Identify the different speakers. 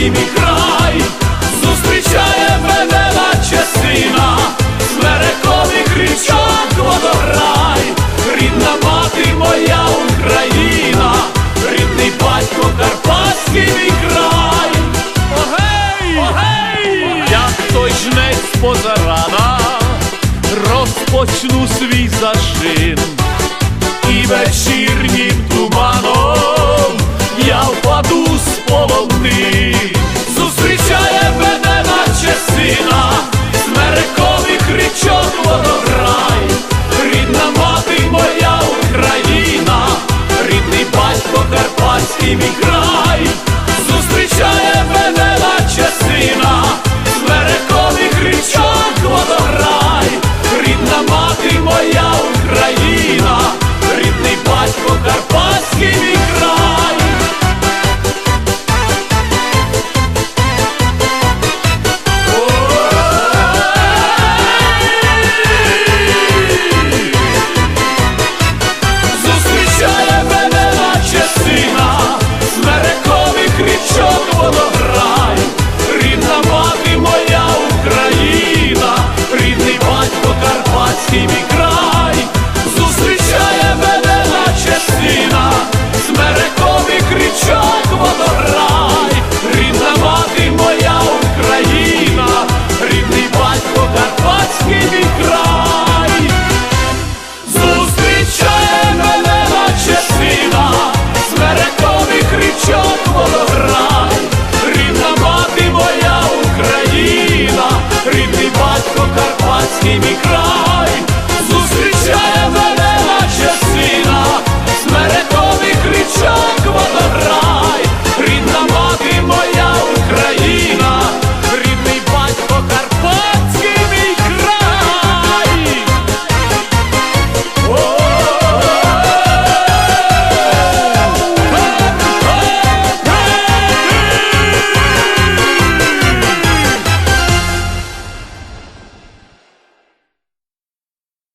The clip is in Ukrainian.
Speaker 1: і мій край. Зустрічає мене наче сина, смерекові кричок водограй, рідна мати моя Україна, рідний батько Карпатський мій край, огей, огей, як той жнець позарана, розпочну свій зашин. Впаду зустрічає мене, наче сина, смерекових річок водограй, рідна мати моя Україна, рідний батько Карпатський мій край, зустрічає мене, наче сина, смерекових річок водограй, рідна мати моя Україна, рідний батько Карпатський мій край.